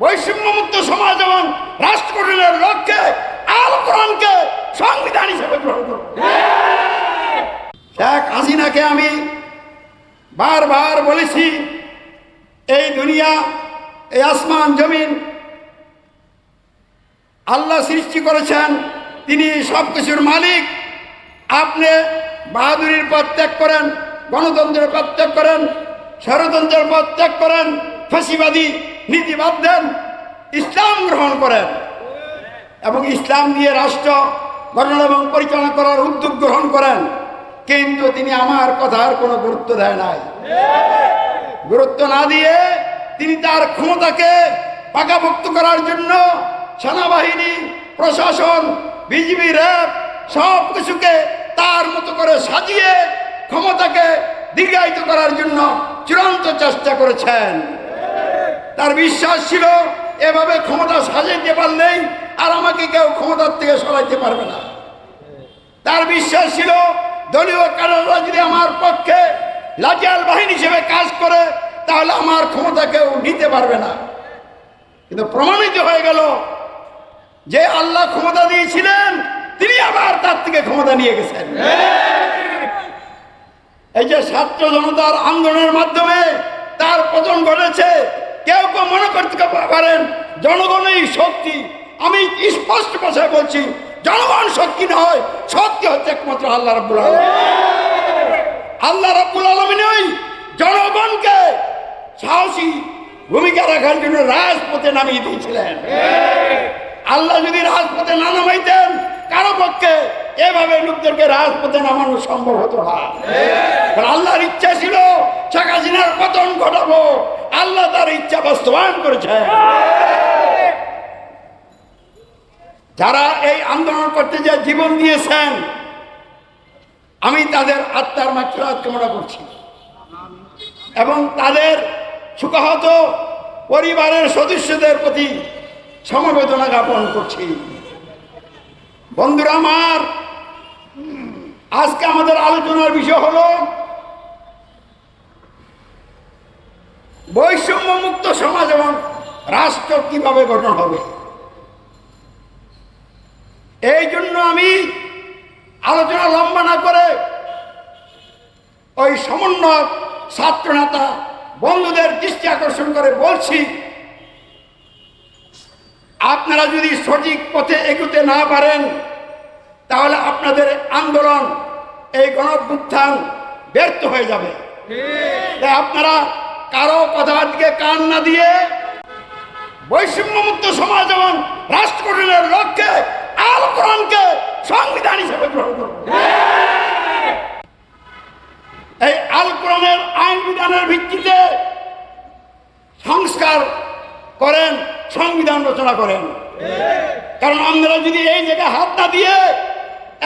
বৈষম্যমুক্ত সমাজ এবং রাষ্ট্র লক্ষ্যে আল কোরআনকে সংবিধান হিসেবে গ্রহণ করব শেখ হাসিনাকে আমি বারবার বলেছি, এই দুনিয়া, এই আসমান জমিন আল্লাহ সৃষ্টি করেছেন, তিনি সব কিছুর মালিক। আপনি বাহাদুরির পথ ত্যাগ করেন, গণতন্ত্রের পথ ত্যাগ করেন, ষড়যন্ত্রের পথ ত্যাগ করেন ফাঁসিবাদী নীতিবাদ দেন, ইসলাম গ্রহণ করেন। এবং ইসলাম দিয়ে রাষ্ট্র গঠন এবং পরিচালনা করার উদ্যোগ গ্রহণ করেন। কিন্তু তিনি আমার কথার কোনো গুরুত্ব দেয় নাই। গুরুত্ব না দিয়ে তিনি তার ক্ষমতাকে পাকাভুক্ত করার জন্য সেনাবাহিনী, প্রশাসন, বিজিবি, র্যাব সব কিছুকে তার মতো করে সাজিয়ে ক্ষমতাকে দীর্ঘায়িত করার জন্য চূড়ান্ত চেষ্টা করেছেন। তার বিশ্বাস ছিল, এভাবে ক্ষমতা সাজাইতে পারলেই আর আমাকে কেউ ক্ষমতার থেকে সরাইতে পারবে না। তার বিশ্বাস ছিল, দলীয় কারণরা যদি আমার পক্ষে লাজিয়াল বাহিনী হিসেবে কাজ করে, তাহলে আমার ক্ষমতা কেউ নিতে পারবে না। কিন্তু প্রমাণিত হয়ে গেল যে আল্লাহ ক্ষমতা দিয়েছিলেন, তিনি আবার তার থেকে ক্ষমতা নিয়ে গেছেন। এই যে ছাত্র জনতার আন্দোলনের মাধ্যমে তার পতন ঘটেছে করতে পারেন। জনগণই শক্তি, আমি স্পষ্ট ভাষায় বলছি, জনগণ শক্তি নয়, শক্তি হচ্ছে একমাত্র আল্লাহ রাব্বুল আলামিন। আল্লাহ রাব্বুল আলামিনই জনগণকে সাহসী ভূমিকা রাখার জন্য রাজপথে নামিয়ে দিয়েছিলেন। আল্লাহ যদি রাজপথে না নামাইতেন, কারও পক্ষে এভাবে লোকদেরকে রাজপথে নামানো সম্ভব হতো না। আল্লাহর ইচ্ছা ছিল শেখ হাসিনার পতন ঘটাবো আল্লাহ তার ইচ্ছা বাস্তবায়ন করেছে। যারা এই আন্দোলন করতে যে জীবন দিয়েছেন, আমি তাদের আত্মার মাত্রাত কামনা করছি। এবং তাদের সুখাহত পরিবারের সদস্যদের প্রতি সমবেদনা জ্ঞাপন করছি। বন্ধুরা আমার, আজকে আমাদের আলোচনার বিষয় হলো বৈষম্য মুক্ত সমাজ এবং রাষ্ট্র কীভাবে গঠন হবে? এই জন্য আমি আলোচনা লম্বা না করে ওই সমন্বয়ক ছাত্র নেতা বন্ধুদের দৃষ্টি আকর্ষণ করে বলছি আপনারা যদি সঠিক পথে এগুতে না পারেন তাহলে আপনাদের আন্দোলন এই গণভ্যুত্থান ব্যর্থ হয়ে যাবে। আপনারা কারও কথার দিকে কান না দিয়ে বৈষম্যমুক্ত সমাজ এবং রাষ্ট্র গঠনের লক্ষ্যে আল কোরআনকে সংবিধান হিসেবে গ্রহণ করুন। এই আল কোরআনের আইন বিধানের ভিত্তিতে সংস্কার করেন, সংবিধান রচনা করেন। কারণ আপনারা যদি এই জায়গায় হাত না দিয়ে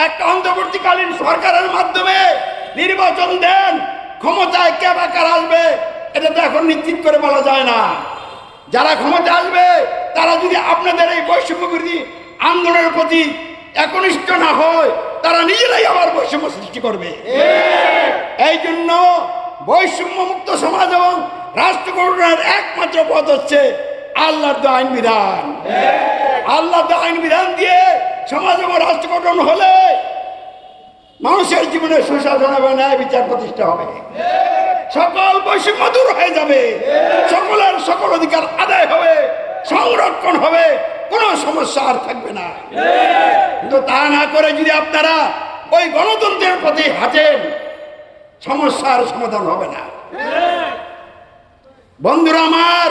একটা অন্তর্বর্তীকালীন সরকারের মাধ্যমে নির্বাচন দেন, ক্ষমতায় কে বা কার আসবে? এটা তো এখন নিশ্চিত করে বলা যায় না। যারা ক্ষমতা আসবে, তারা যদি আপনাদের এই বৈষম্য বিরোধী আন্দোলনের প্রতি একনিষ্ঠ না হয়, তারা নিজেরাই আবার বৈষম্য সৃষ্টি করবে। এই জন্য বৈষম্য মুক্ত সমাজ এবং রাষ্ট্র গঠনের একমাত্র পথ হচ্ছে আল্লাহর আইন বিধান। আল্লাহ আইন বিধান দিয়ে সমাজ এবং রাষ্ট্র গঠন হলে মানুষের জীবনে সুশাসন এবং ন্যায় বিচার প্রতিষ্ঠা হবে। সকল বৈষম্য দূর হয়ে যাবে। সকলের সকল অধিকার আদায় হবে, সংরক্ষণ হবে, কোনো সমস্যা আর থাকবে না। কিন্তু তা না করে যদি আপনারা ওই গণতন্ত্রের প্রতি হাঁটেন, সমস্যার সমাধান হবে না। বন্ধুরা আমার,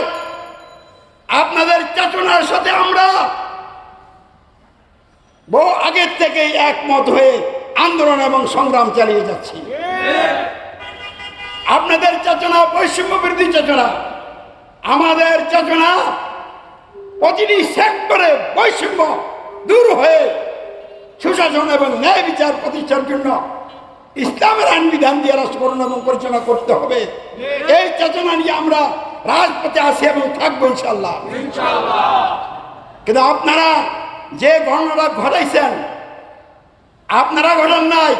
আপনাদের চেতনার সাথে আমরা বহু আগের থেকেই একমত হয়ে আন্দোলন এবং সংগ্রাম চালিয়ে যাচ্ছি। আপনাদের চেতনা বৈষম্য বৃদ্ধি চেতনা আমাদের চেতনা প্রতিটি সেক্টরে বৈষম্য দূর হয়ে সুশাসন এবং ন্যায় বিচার প্রতিষ্ঠার জন্য ইসলামের আইন বিধান দিয়ে রাষ্ট্রকরণ এবং পরিচালনা করতে হবে। এই চেতনা নিয়ে আমরা রাজপথে আসি এবং থাকব ইনশাল্লাহ কিন্তু আপনারা যে ঘটনাটা ঘটাইছেন আপনারা ঘটান নাই,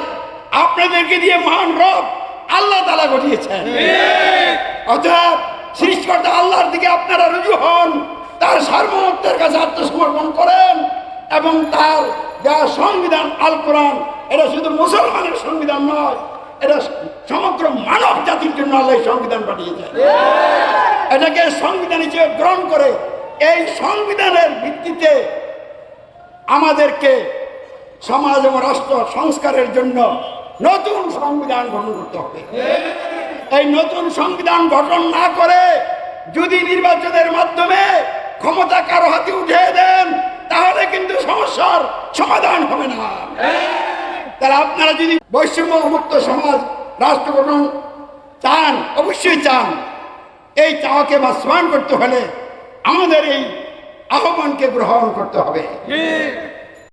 আপনাদেরকে দিয়ে মহান রব আল্লাহ তালা ঘটিয়েছেন অর্থাৎ সৃষ্টিকর্তা আল্লাহর দিকে আপনারা রুজু হন, তার সার্বত্বের কাছে আত্মসমর্পণ করেন এবং তার যা সংবিধান, আল কোরআন, এটা শুধু মুসলমানের সংবিধান নয়, এটা সমগ্র মানব জাতির জন্য আল্লাহ সংবিধান পাঠিয়েছে এটাকে সংবিধান হিসেবে গ্রহণ করে এই সংবিধানের ভিত্তিতে আমাদেরকে সমাজ এবং রাষ্ট্র সংস্কারের জন্য নতুন সংবিধান গঠন করতে হবে। এই নতুন সংবিধান গঠন না করে যদি নির্বাচনের মাধ্যমে ক্ষমতা কারও হাতে উঠিয়ে দেন, তাহলে কিন্তু সমস্যার সমাধান হবে না। তাহলে আপনারা যদি বৈষম্য মুক্ত সমাজ, রাষ্ট্র গঠন চান, অবশ্যই চান। এই চাওয়াকে বাস্তবায়ন করতে হলে আমাদের এই আহ্বানকে গ্রহণ করতে হবে।